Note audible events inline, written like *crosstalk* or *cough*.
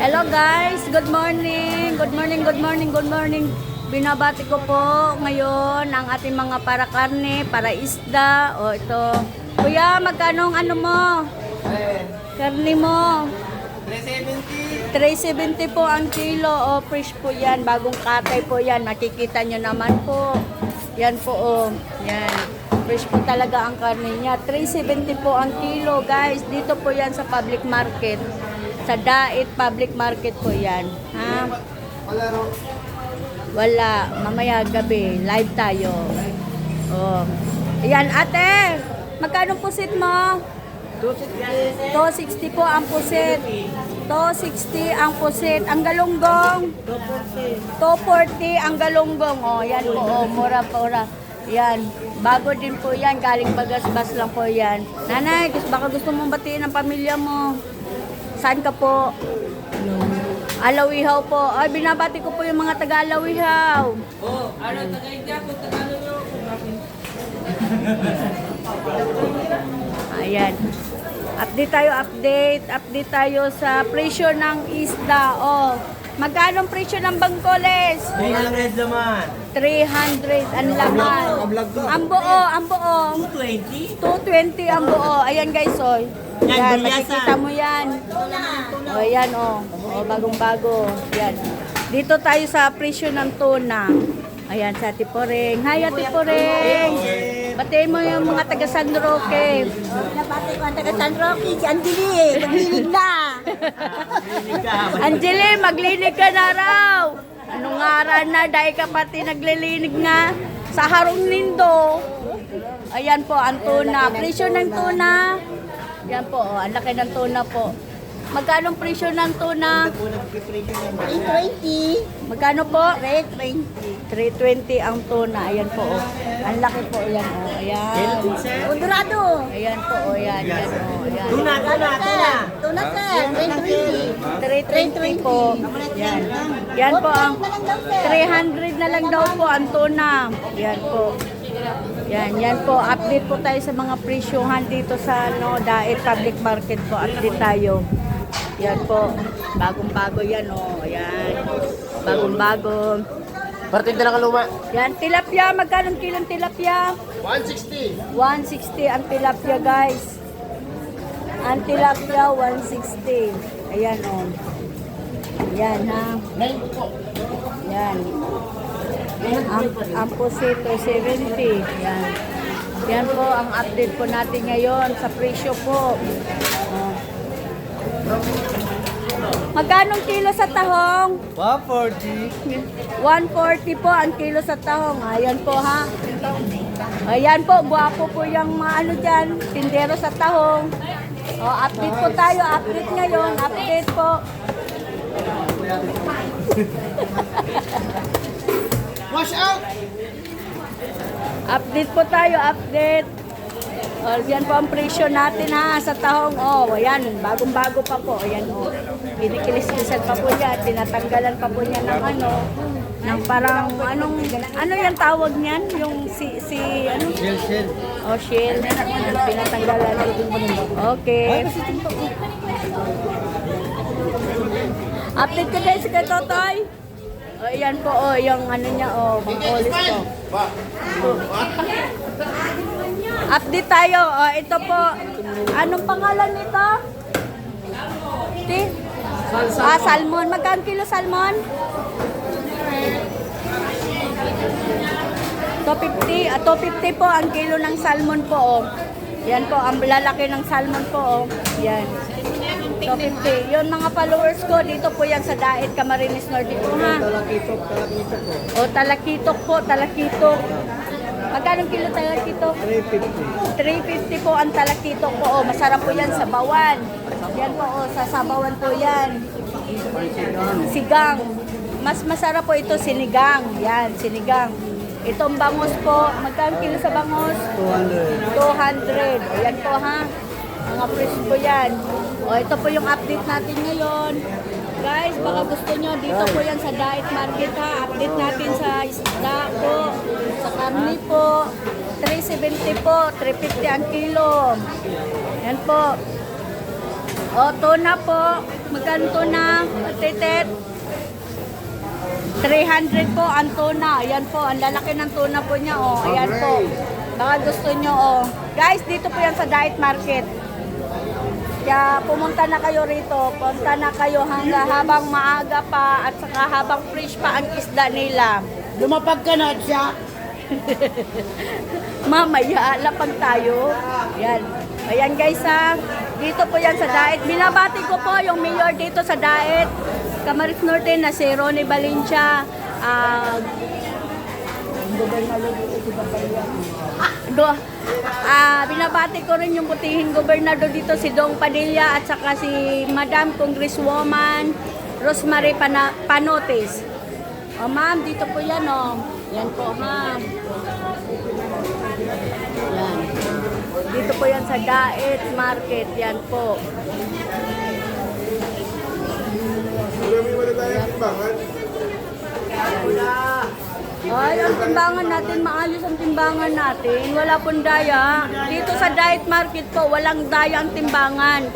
Hello guys, good morning. Good morning, good morning, good morning. Binabati ko po ngayon ang ating mga para karne, para isda. O ito. Kuya, magkano ang ano mo? Karne mo? 370. 370 po ang kilo. O, fresh po yan. Bagong katay po yan. Makikita nyo naman po. Yan po, o. Yan. Fresh po talaga ang karne niya. 370 po ang kilo, guys. Dito po yan sa public market. Sa Dait Public Market po yan. Ha? Wala. Wala. Mamaya gabi. Live tayo. Oh. Ayan, ate. Magkano pusit mo? 260. 260 po ang pusit. 260 ang pusit. Ang galunggong? 240. 240 ang galunggong. Oh, yan po. Oh, mura mura. Yan. Bago din po yan. Galing bagasbas lang po yan. Nanay, gusto, baka gusto mong batiin ang pamilya mo. Saan ka po? Alawihaw po. Ay, binabati ko po yung mga taga-Alawihaw. Oh, ano taga-India kung Tagalog nyo? Ayan. Update tayo, update. Update tayo sa presyo ng isda. Oh, magkano presyo ng bangkoles? 300 naman. 300 ang laman. Ang buo, ang buo. 220? 220 ang buo. Ayan guys, oh. Yan, makikita mo yan. Oh, yan, oh. Oh, bagong-bago. Yan. Dito tayo sa presyo ng tuna. Ayan, sa Ate Poreng. Hi, Ate Poreng. Batiin mo yung mga taga San Roque. Nabati ko ang taga San Roque, si Angeli, naglilig na. Angeli, maglinig ka na raw. Anong ngaran na, dahil ka pati naglilinig nga sa harong nindo. Ayan po, ang tuna. Presyo ng tuna. Yan po, oh, ang laki ng tuna po. Magkano presyo ng tuna? 320, Magkano po? 320. 320 ang tuna. Ayan po, oh. Ang laki po, ayan, oh. Ayan. Odorado. Ayan po, oh. Ayan, ayan, oh. Ayan. Tuna, tuna, tuna. Tuna sir, 320. 320 po. Yan. Yan po ang 300 na lang daw po ang tuna. Yan po. Yan, yan po. Update po tayo sa mga presyohan dito sa no, Daet Public Market po. Update tayo. Yan po. Bagong-bago yan, oh. Yan. Bagong-bago. Parating na kaluma. Yan, tilapia. Magkano kilong tilapia? 160. 160 ang tilapia, guys. Ang tilapia, 160. Ayan, oh. Yan, ha. 90 po. Yan. Ang, ang pusito, 70. Yan. Yan po ang update po natin ngayon sa presyo po. Oh. Magkano kilo sa tahong? 140. 140 po ang kilo sa tahong. Ayan po ha. Ayan po, guwapo po yung mga ano dyan, tindero sa tahong. O, update po tayo, update ngayon, update po. *laughs* Wash out! Update po tayo, update. O, yan po ang presyo natin ha, sa tahong. O, ayan, bagong-bago pa po. Ayan o, kinikilis-kilisan pa po yan, tinatanggalan pa po niya ng ano, ng parang, anong, ano yung tawag niyan? Yung si, si, ano? Shell, shell. O, shell. Pinatanggalan. Okay. Update ko din si kay O, yan po, o, yung ano niya, o, pangkolis po. Update tayo. O, ito po. Anong pangalan nito? Ti? Ah, salmon. Magkano kilo salmon? 250. Ah, 250 po ang kilo ng salmon po. Oh. Yan po, ang lalaki ng salmon po. Oh. Yan. 250. Yun mga followers ko, dito po yan sa Daet Camarines Norte po ha. Talakitok, talakitok po. O, talakitok po, talakitok. Magkano kilo talakitok? 350. 350 po ang talakitok po. Oh, masarap po yan sa bawan. Yan po, oh, sa sabawan po yan. Sigang. Mas masarap po ito sinigang. Yan, sinigang. Itong bangus po, magkano kilo sa bangus? 200. 200. Ayan po ha. Mga fresh po yan. O, ito po yung update natin ngayon. Guys, baka gusto nyo, dito po yan sa Diet Market ha. Update natin sa isda po, sa karni po. 370 po, 350 ang kilo. Yan po. O, tuna po. Magkano tuna? Titet? 300 po ang tuna. Ayan po, ang lalaki ng tuna po niya. Oh. Ayan po. Baka gusto nyo. Oh. Guys, dito po yan sa diet market. Kaya pumunta na kayo rito. Punta na kayo hanggang habang maaga pa at saka habang fresh pa ang isda nila. Lumapag ka na siya. *laughs* Mamaya, lapag tayo. Yan. Ayan guys ha. Dito po yan sa Daet. Binabati ko po yung mayor dito sa Daet. Camarines Norte na si Ronnie Valencia. Ah, si Babayan. Do, ah, binabati ko rin yung putihing gobernador dito si Dong Padilla at saka si Madam Congresswoman Rosemary Pana- Panotes. O ma'am, dito po yan o. Yan po ma'am. Yan. Dito po yan sa Daet Market. Yan po. Ay, ang timbangan natin, maayos ang timbangan natin. Wala pong daya. Dito sa Diet Market po, walang daya ang timbangan.